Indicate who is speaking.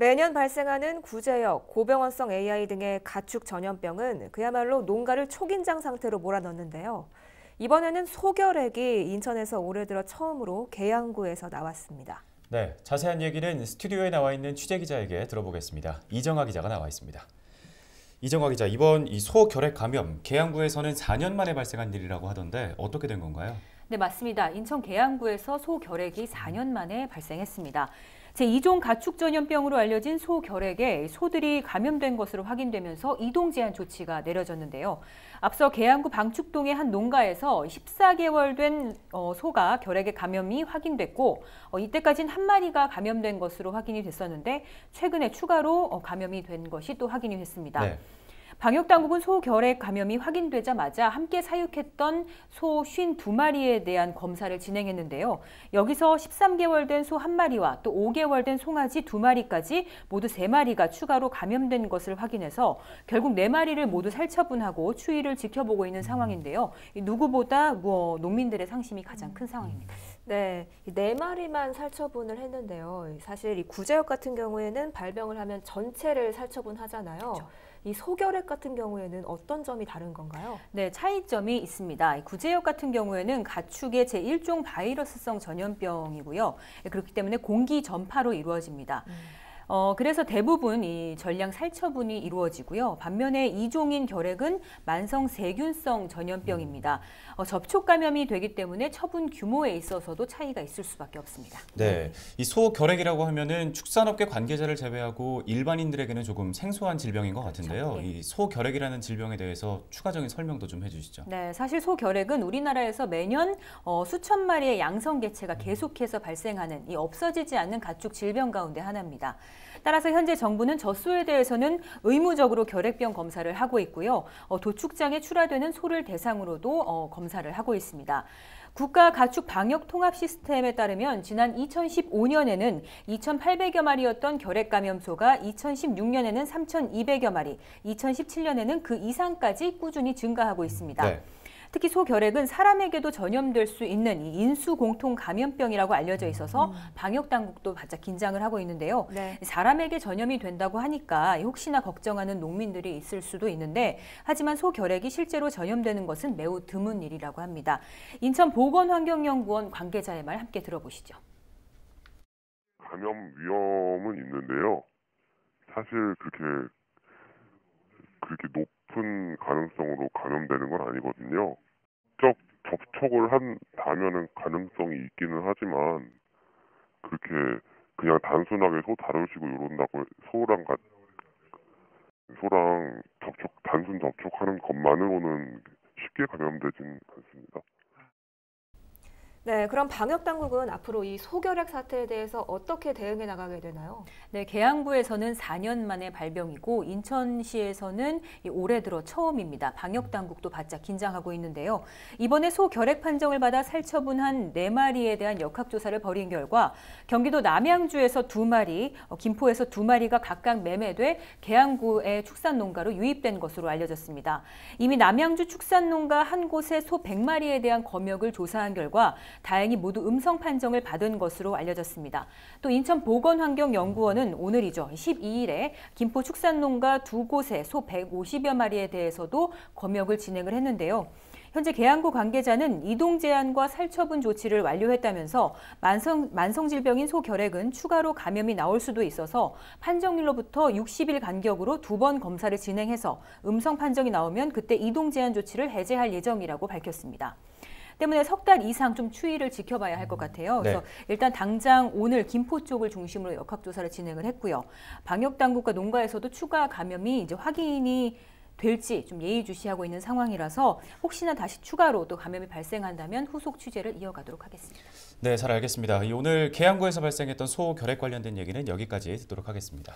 Speaker 1: 매년 발생하는 구제역, 고병원성 AI 등의 가축 전염병은 그야말로 농가를 초긴장 상태로 몰아넣는데요. 이번에는 소결핵이 인천에서 올해 들어 처음으로 계양구에서 나왔습니다.
Speaker 2: 네, 자세한 얘기는 스튜디오에 나와 있는 취재 기자에게 들어보겠습니다. 이정아 기자가 나와 있습니다. 이정아 기자, 이번 이 소결핵 감염 계양구에서는 4년 만에 발생한 일이라고 하던데 어떻게 된 건가요?
Speaker 3: 네, 맞습니다. 인천 계양구에서 소결핵이 4년 만에 발생했습니다. 제2종 가축 전염병으로 알려진 소결핵에 소들이 감염된 것으로 확인되면서 이동 제한 조치가 내려졌는데요. 앞서 계양구 방축동의 한 농가에서 14개월 된 어, 소가 결핵에 감염이 확인됐고 어, 이때까지는 한 마리가 감염된 것으로 확인이 됐었는데 최근에 추가로 어, 감염이 된 것이 또 확인이 됐습니다. 네. 방역당국은 소 결핵 감염이 확인되자마자 함께 사육했던 소 52마리에 대한 검사를 진행했는데요. 여기서 13개월 된 소 1마리와 또 5개월 된 송아지 2마리까지 모두 3마리가 추가로 감염된 것을 확인해서 결국 4마리를 모두 살처분하고 추이를 지켜보고 있는 상황인데요. 누구보다 뭐 농민들의 상심이 가장 큰 상황입니다.
Speaker 1: 네, 네 마리만 살처분을 했는데요. 사실 이 구제역 같은 경우에는 발병을 하면 전체를 살처분하잖아요. 그렇죠. 이 소결핵 같은 경우에는 어떤 점이 다른 건가요?
Speaker 3: 네, 차이점이 있습니다. 구제역 같은 경우에는 가축의 제1종 바이러스성 전염병이고요. 그렇기 때문에 공기 전파로 이루어집니다. 음. 어, 그래서 대부분 이 전량 살처분이 이루어지고요. 반면에 이종인 결핵은 만성 세균성 전염병입니다. 어, 접촉 감염이 되기 때문에 처분 규모에 있어서도 차이가 있을 수밖에 없습니다.
Speaker 2: 네, 이 소결핵이라고 하면은 축산업계 관계자를 제외하고 일반인들에게는 조금 생소한 질병인 것 같은데요. 그렇죠. 예. 이 소결핵이라는 질병에 대해서 추가적인 설명도 좀 해주시죠.
Speaker 3: 네, 사실 소결핵은 우리나라에서 매년 어, 수천 마리의 양성 개체가 계속해서 발생하는 이 없어지지 않는 가축 질병 가운데 하나입니다. 따라서 현재 정부는 젖소에 대해서는 의무적으로 결핵병 검사를 하고 있고요. 어, 도축장에 출하되는 소를 대상으로도 어, 검사를 하고 있습니다. 국가 가축 방역 통합 시스템에 따르면 지난 2015년에는 2,800여 마리였던 결핵 감염소가 2016년에는 3,200여 마리, 2017년에는 그 이상까지 꾸준히 증가하고 있습니다. 네. 특히 소결핵은 사람에게도 전염될 수 있는 이 인수 공통 감염병이라고 알려져 있어서 음. 방역 당국도 바짝 긴장을 하고 있는데요. 네. 사람에게 전염이 된다고 하니까 혹시나 걱정하는 농민들이 있을 수도 있는데 하지만 소결핵이 실제로 전염되는 것은 매우 드문 일이라고 합니다. 인천 보건환경연구원 관계자의 말 함께 들어보시죠.
Speaker 4: 감염 위험은 있는데요. 사실 그렇게 그렇게 높은 가능성으로 감염되는 건 아니거든요. 직접 접촉을 한다면은 가능성이 있기는 하지만 그렇게 그냥 단순하게 소 다루시고 이런다고 소랑 가, 소랑 접촉 단순 접촉하는 것만으로는 쉽게 감염되진 않습니다.
Speaker 1: 네, 그럼 방역 당국은 앞으로 이 소결핵 사태에 대해서 어떻게 대응해 나가게 되나요?
Speaker 3: 네, 계양구에서는 4년 만에 발병이고 인천시에서는 올해 들어 처음입니다. 방역 당국도 바짝 긴장하고 있는데요. 이번에 소결핵 판정을 받아 살처분한 4마리에 대한 역학 조사를 벌인 결과 경기도 남양주에서 2마리, 어, 김포에서 2마리가 각각 매매돼 계양구의 축산 농가로 유입된 것으로 알려졌습니다. 이미 남양주 축산 농가 한 곳에 소 100마리에 대한 검역을 조사한 결과 다행히 모두 음성 판정을 받은 것으로 알려졌습니다. 또 인천 보건환경연구원은 오늘이죠. 12일에 김포 축산농가 두 곳에 소 150여 마리에 대해서도 검역을 진행을 했는데요. 현재 계양구 관계자는 이동 제한과 살처분 조치를 완료했다면서 만성, 만성질병인 소 결핵은 추가로 감염이 나올 수도 있어서 판정일로부터 60일 간격으로 두 번 검사를 진행해서 음성 판정이 나오면 그때 이동 제한 조치를 해제할 예정이라고 밝혔습니다. 때문에 석 달 이상 좀 추이를 지켜봐야 할 것 같아요. 그래서 네. 일단 당장 오늘 김포 쪽을 중심으로 역학조사를 진행을 했고요. 방역 당국과 농가에서도 추가 감염이 이제 확인이 될지 좀 예의주시하고 있는 상황이라서 혹시나 다시 추가로 또 감염이 발생한다면 후속 취재를 이어가도록 하겠습니다.
Speaker 2: 네, 잘 알겠습니다. 오늘 계양구에서 발생했던 소 결핵 관련된 얘기는 여기까지 듣도록 하겠습니다.